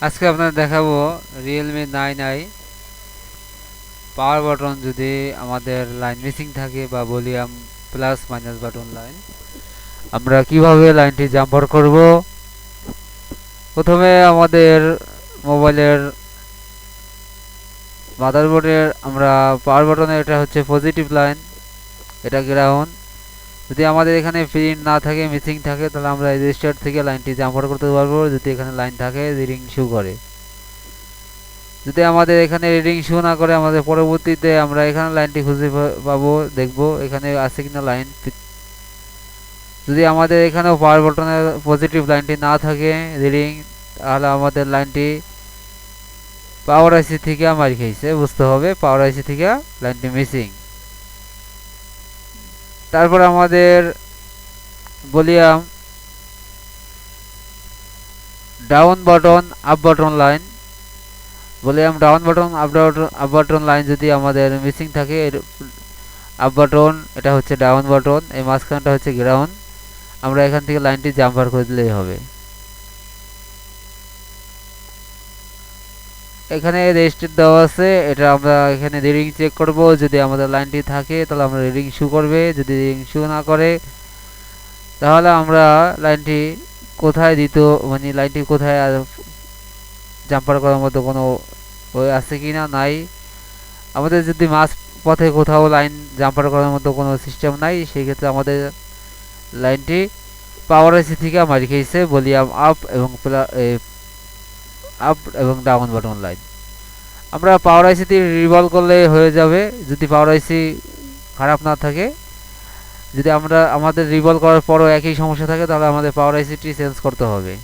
আজকে আপনাদের দেখাবো Realme nine I power button যদি আমাদের লাইন মিসিং থাকে বা volume plus minus button line আমরা কীভাবে লাইনটি জাম্পার করব? প্রথমে আমাদের মোবাইলের মাদারবোর্ডের আমরা পাওয়ার বাটনের এটা হচ্ছে পজিটিভ লাইন এটা গ্রাউন্ড যদি আমাদের এখানে প্রিন্ট না থাকে মিসিং থাকে, তাহলে আমরা রেজিস্টার থেকে লাইনটি জাম্পার করতে পারব। যদি এখানে লাইন থাকে রিডিং শু করে। যদি আমাদের এখানে রিডিং শু না করে, আমাদের পরবর্তীতে আমরা এখানে লাইনটি খুঁজে পাবো, দেখব, এখানে আছে কিনা লাইন যদি আমাদের এখানেও পাওয়ার বটনের পজিটিভ লাইনটি না থাকে রিডিং তাহলে আমাদের লাইনটি পাওয়ার আইসি থেকে মারি খাইছে বুঝতে হবে পাওয়ার আইসি থেকে লাইনটি মিসিং তারপর আমাদের volume down button up button line volume down button up up button line যদি আমাদের মিসিং থাকে আপ বাটন এটা হচ্ছে ডাউন বাটন এই মাঝখানটা হচ্ছে গ্রাউন্ড আমরা এখান থেকে লাইনটি জাম্পার করে দিলেই হবে। এখানে রেজিস্টার দেওয়া আছে। এটা আমরা এখানে রিডিং চেক করব। যদি আমাদের লাইনটি থাকে, তাহলে আমরা রিডিং শু করবে। যদি রিডিং শু না করে, তাহলে আমরা লাইনটি কোথায় দিত মানে লাইনটি কোথায় জাম্পার করার মতো কোনো ওই আছে কি না নাই। আমাদের যদি মাছ পথে কোথাও লাইন জাম্পার করার মতো কোনো সিস্টেম নাই সেই ক্ষেত্রে আমাদের লাইনটি পাওয়ার এসি থেকে মারি খেয়েছে ভলিউম আপ এবং আপ এবং ডাউন বাটন লাইন আমরা পাওয়ার আইসিটি রিভলভ করলে হয়ে যাবে। যদি পাওয়ার আইসি খারাপ না থাকে, যদি আমরা, আমাদের রিভলভ করার পরও একই সমস্যা থাকে, তাহলে আমাদের পাওয়ার আইসিটি চেঞ্জ করতে হবে।